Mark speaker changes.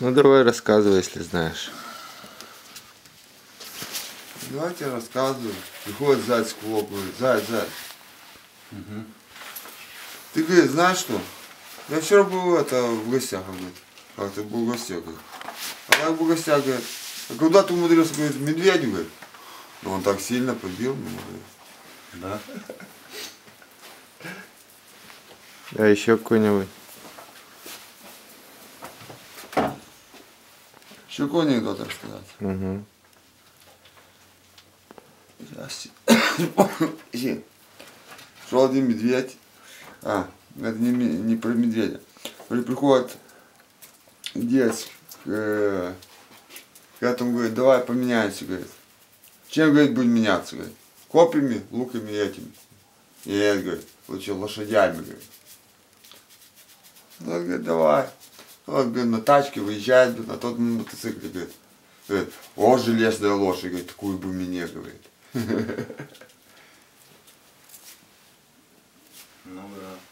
Speaker 1: Ну давай рассказывай, если знаешь.
Speaker 2: Давайте я рассказываю. Приходит заяц к говорит, заяц, заяц. Ты, говорит, знаешь что? Я вчера был это, в гостях, говорит. Как-то был в гостях, говорит. А как был в гостях, говорит, а куда ты умудрился, говорит, медведю, говорит. Но он так сильно побил меня, говорит.
Speaker 3: Да?
Speaker 1: А еще какой-нибудь.
Speaker 2: Еще какой анекдот рассказать?
Speaker 1: Угу.
Speaker 2: Ищи. Шел один медведь. А, это не, не про медведя. Говорит, приходит дед к, э, к этому, говорит, давай поменяемся, говорит. Чем, говорит, будем меняться, говорит? Копьями, луками и этими. И этот, говорит, лучше лошадями, говорит. Ну, говорит, давай. Вот, говорит, на тачке выезжает, говорит, на тот мотоцикле, говорит. Говорит, о, железная лошадь, говорит, такую бы мне, говорит.
Speaker 3: Ну да.